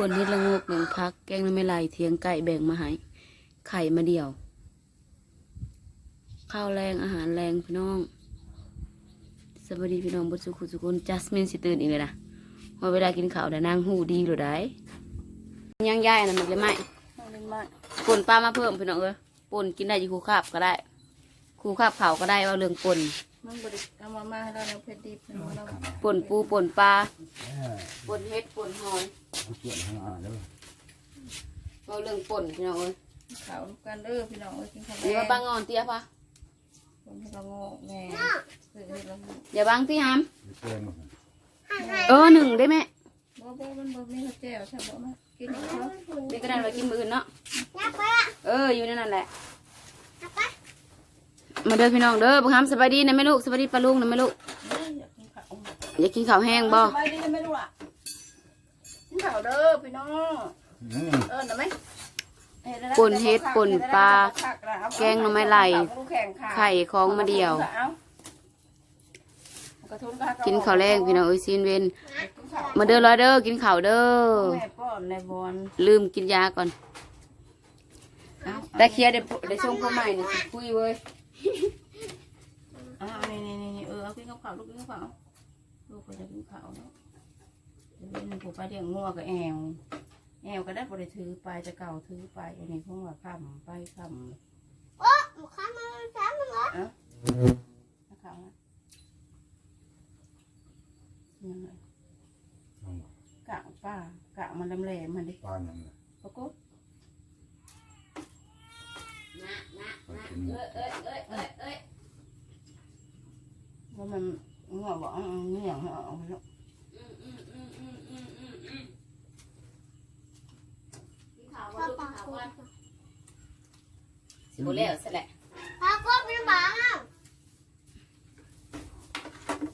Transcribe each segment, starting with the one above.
คนเฮ็ดละโงกหนึ่งพัก แกงน้ำไม่ไหลเทียงไก่แบ่งมาให้ไข่มาเดียว ข้าวแรงอาหารแรงพี่น้องสวัสดีพี่น้องบุตรสุขุสุกุลจัสมินสิตื่นอีกเลยนะว่าเวลากินข้าวแต่นางหูดีหรือได้ยังย่ายอันนะมันเลยไหมเอาเล่นมากป่นปลามาเพิ่มพี่น้องเอ้ยป่นกินได้อยู่คูคาบก็ได้ คูคาบเขาวก็ได้ว่าเรื่องป่นมันบริเอามามาให้เราเราเพชรดิบเราเราป่นปูป่นปลาป่นเฮ็ดป่นหอยเกี่ยวข้างอ่านแล้วว่าเรื่องป่นพี่น้องเอ้ยขาวกันเด้อพี่น้องเอ้ยกินข้าวแดนี่ว่างปลางอนเตี้ยปะคนที่เราโง่แง่คือเฮ็ดแล้วอย่าบังที่หามเกี่ยวหมดเออหนึ่งได้ไหมบ่บ่มันบ่มีข้าวแจ่วใช่บ่มากินเขาเด็กก็ได้เรากินมืออื่นเนาะ เอออยู่ในนั่นแหละ มาเด้อพี่น้องเด้อบังคับสบายดีนะแม่ลูกสบายดีปลาลุงนะแม่ลูกอยากกินข้าวอยากกินข้าวแห้งบ่สบายดีนะไม่รู้อะกินข้าวเด้อพี่น้องเอิ้นได้ไหมป่นเฮ็ดป่นปลาแกงหน่อไม้ไหลไข่ของมาเดียว กินข้าวแรงพี่น้องเอ้ยซีนเวนมาเด้อร้อยเด้อกินข้าวเด้อแม่ป้อนในบอลลืมกินยาก่อนแต่เคลียร์ได้ได้ช่วงพ่อใหม่เนี่ยสิคุยเว้ย อ่านี่นี่นี่เออเอากินข้าวขาวลูกกินข้าวขาวลูกก็จะกินข้าวเนาะจะเป็นผู้ไปเลี้ยงงัวกับแอวแอวก็ได้บริถือไปจะเก่าถือไปอันนี้พวกว่าคำไปคำหมูข้าวมันช้ามันเหรอนะครับนะยังไงกะป้ากะมันแหลมๆมันดิปลาหนังปรากฏ ไปกินเอ้ยเอ้ยเอ้ยเอ้ยเอ้ยว่ามันงัวบอกเหนียวเอาไปแล้วอืมอืมอืมอืมอืมอืมอืมกินข้าวก่อนลูกกินข้าวก่อนสิบ่แล้วซะแหละปลาก็เป็นหมาอะ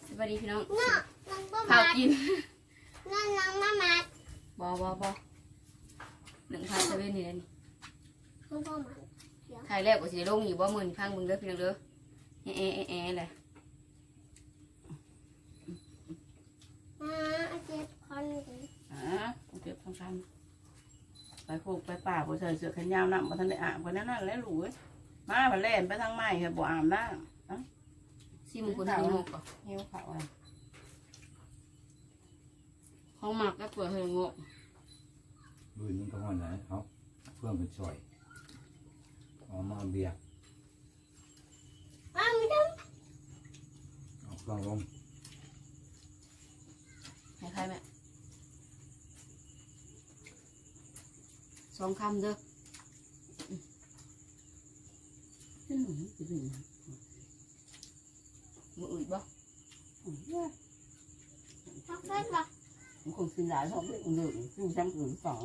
สวัสดีพี่น้องเนาะนังบ้าข้าวมากินนั่นนังมามาบอบอบอหนึ่งพันเซเว่นนี่แหละนี่คุณพ่ อมายแรกก็สิได้ลงอยู่บ่หมื่นพังมึงเด้อพี่น้องเด้อแอะแอะแอะแอะเลยอ่าเจ็บคอนี่อ่าเจ็บทั้งคันไปโคกไปป่าบ่ใส่เสื้อแขนยาวน้ำบ่ทันได้อาบกันนั่นนั่นแล้วหลูเอ้ยมาบ่แล่นไปทางไม้ค่ะบ่อาบน้ซิมคนที่หกอะำเหี่ยวขาวอะไรเขาหมักก็เปิดให้งกดูนี่ก็ว่าไหนเขาเพื่อนเป็นช่อยเอาเพื่อนมืออื่นชรมามันคงสินหลาย เพราะเป็นหนึ่งซึ่งจำอื่นสอง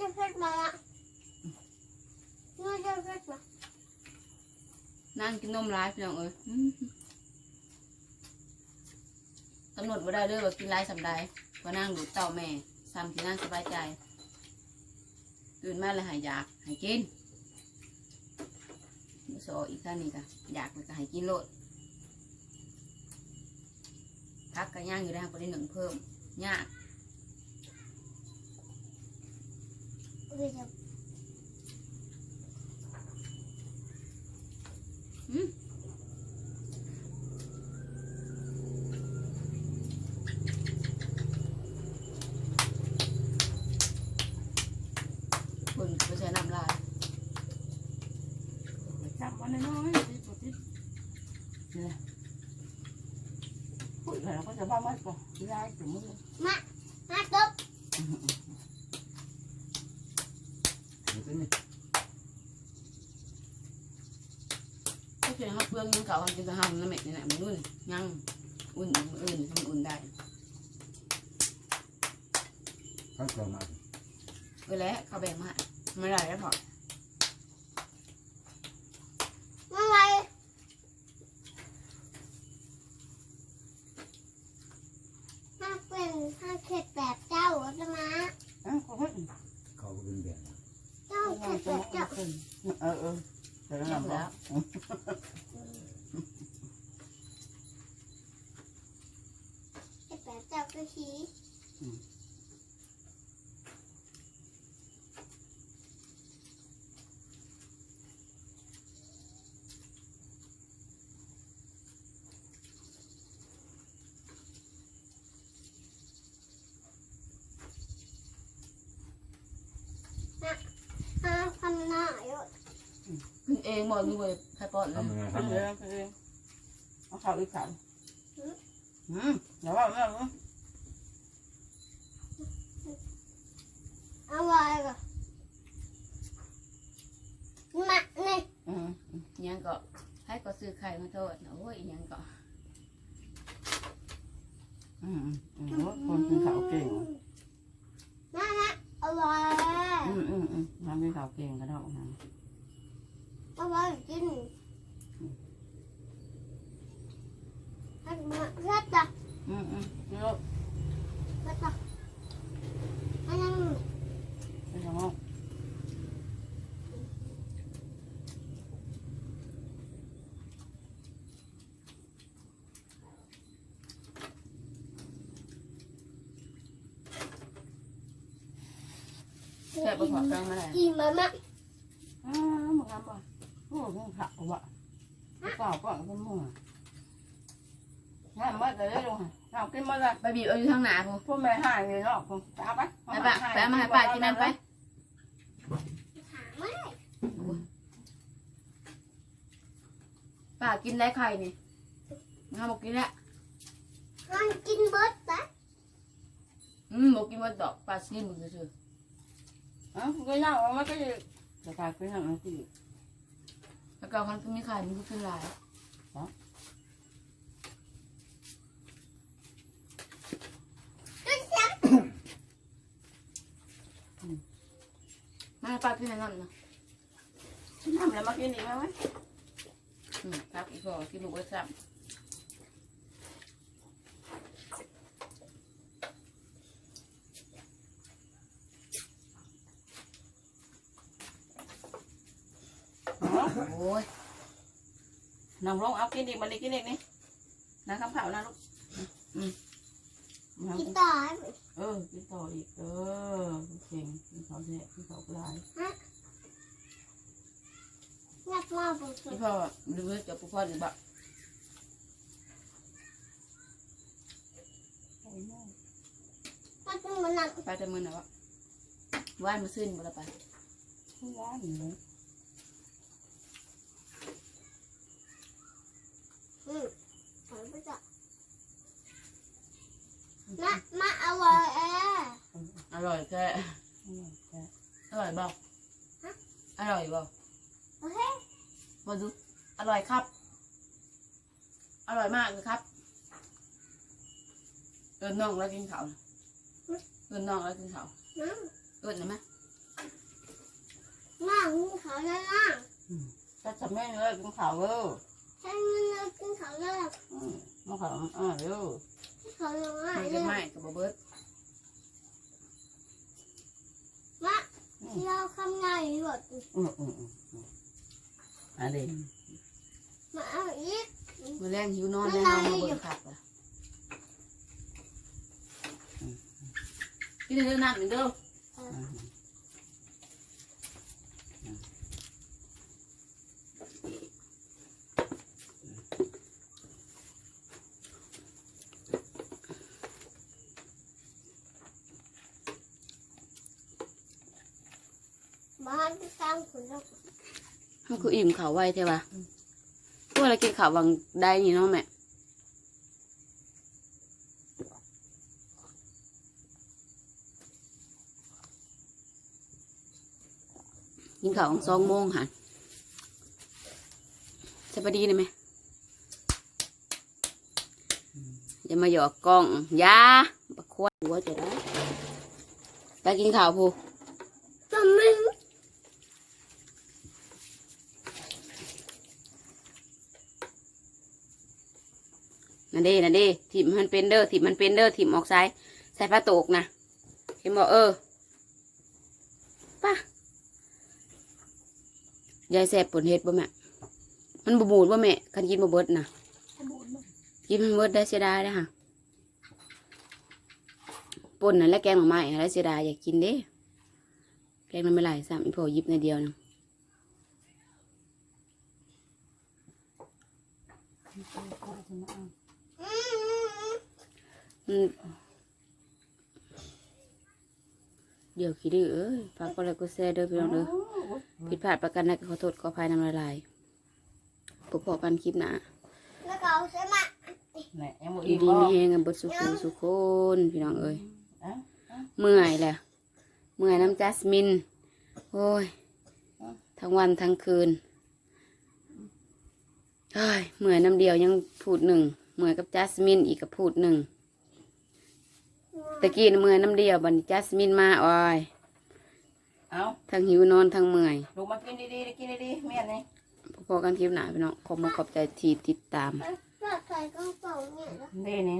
จะเพชรมาอะนู่นจะเพชรมา นั่งกินนมร้ายพี่น้องเอ้ยกำหนดว่าได้เลยว่ากินร้ายสำใดว่านั่งดูดเต่าแม่ซ้ำที่นั่งสบายใจ ตื่นมาเลยหายอยากหายกินโซอีกท่านนี้ก็อยากเลยก็หายกินโลดพักกันย่างอยู่ได้ก็ได้หนึ่งเพิ่มยาก เดี๋ยวจะ คนไปใช้น้ำลาย จับมันน้อยๆสิปุ๊บนี่พูดไปแล้วก็จะบ้ามันก่อนย้ายถึงมือมาตบนี่ตัวนี้ก็คือเขาเปลืองยังเก่าเขาจะทำน้ำเม็ดนี่แหละมันนู่นยังอุ่นอื่นทำอุ่นได้ข้าวกล่องมาไปแล้วเขาวแบ่งมาไม่ได้แล้วพอเมื่อไรถ้าเป็นถ้าเข็ดแบบเจ้าจะมา อะเขาเพิ่ง เขาก็เป็นแบบ เจ้าเข็ดแบบเจ้าเออเออเสร็จแล้วแล้ว แล้ แล้ว ว เข็ดแบบเจ้าก็ชี้ องบอกนี่เว้ยใครป้อนเลยทำยังไงทำทำเลยังไงยทำเลยเอาข้าวอีกข้าวอืมเดี๋ยวว่าแม่รู้อร่อยก่ะมาเนี่ยอืมยังก็ให้ก็ซื้อไข่มาโทษโอ้ยยังก็อืมอืมคนกินข้าวเก่งนะนะอร่อยอืมอืมอืมทำกินข้าวเก่งก็ได้นะอร่อยจริงให้มาเพื่อจะอืมอืมเดี๋ยวเพื่อจะอันนั้นไปทำห้องแค่ไปขอแป้งมาได้ กินมาม่า อ่ามึงทำป่ะ โอ้กินข้าวว่ะข้าวก่อนกินมึงงานเมื่อไหร่ลงข้าวกินเมื่อไหร่ไปบีบเอาอยู่ทางหน้าพูพวกแม่หายเลยเนาะผมจ้าไปไปปะไปเอามาให้ป้ากินนั่นไปหาไม่ได้ป้ากินได้ไข่นี่งาบอกกินแล้วมันกินเบิร์ดปะอืมบอกกินว่าดอกป้าซีมึงซื่ออะกินนั่งมันก็จะ แล้วก็คันก็มีไข่มึงก็กินหลายก็เสียงมาให้ป้ากินอันนั่นนะทำแล้วมากินอีกไหมอืมครับอีกพอกินหมูกระชับ โอ้ยนั่งลงเอากินอีกมันกินอีกนี่นะคำเผานะลูกอืมกินต่อให้เออกินต่ออีกเออเก่งกินข้าวแซ่กินข้าวปลายงับมาบุกอีพ่อดูเจะปูพ่อหรือเปล่ามันต้องมันนั่งไปแต่มือไหนวะว่านมาซื้อมาแล้วไปร้านนี้ อืมถอยไปจ้ะมามาอร่อยเออ อ ร่อยแค่อร่อยเปล่าอร่อยเปล่าโอเคมาดูอร่อยครับ อร่อยมากเลยครับเอินน้องแล้วกินข้าวนะเอินน้องแล้วกินข้าวน้เอินนะไหมำน้ำกินเขาแล้วน้ก็จะไม่เลยกินข้าวเออำใช้เงินเรากินเขาแล้วมาข้าวอ่าเร็วเขาลงมาไม่เลจะยไม่กับบ่เบิร์ด มา เราคำงานหมดอืมอืมอืมอันนี้มาเอาอีกมาแรงหิวนอนแล้วนอนมาเบิร์ดขับอะกินเรื่องน้ำหนึ่งเด้อ บ้านก็สร้างผลแล้วมันคืออิ่มข่าวไวใช่ปะพวกเรากินข่าววังได้นี่เนาะแม่กินข่าวของสองโมงค่ะสวัสดีเลยไหมอย่ามาหยอกกล้องยาบักควายหัวจะได้ไปกินข่าวพู ทำไม นั่นเด้นั่นเด้ถิ่มมันเป็นเด้อถิ่มมันเป็นเด้อถิ่มออกซ้ายใส่ผ้าโตกนะเห็นบอกเออป่ะยายแสบปนเฮ็ดบ่แม่มันบบูดบ่แม่คันกินบ่เบิดนะกินมันเบิดได้เสียดายเด้ค่ะปนนั่นและแกงหน่อไม้อะไรเสียดายอยากกินเด้แกงมันไม่ไหลซ้ำอีพอหยิบในเดียวนึงอ เดี๋ยวคิดดื้อเอ้ยฝากกดไลค์กดแชร์เด้อพี่น้องเด้อผิดพลาดประกันใดก็ขอโทษขออภัยนำละลายๆพบกันคลิปหน้าแล้วก็เอาใช่ไหมแหน่ยังบ่ออียู่กดีบ่มีแหงกันเบดสุขุมสุขคนพี่น้องเอ้ยเอ้าเมื่อยแหละเมื่อยน้ำจัสมิน โอ้ย ทั้งวันทั้งคืนเฮ้ยเมื่อยน้ำเดียวยังพูดหนึ่งเมื่อยกับจัสมินอีกกับพูดหนึ่ง ตะกี้น่ะเมื่อยน้ำเดียวบัดนจัสมินมาอ้อยเอาทั้งหิวนอนทั้งเมื่อยลูกมากินดีๆกินดีๆเมียนนี่พอๆกันคลิปหนาพี่น้องขอบมาขอบใจที่ติดตามเปิดใส่กระเป๋าเนี่ยนี่นี่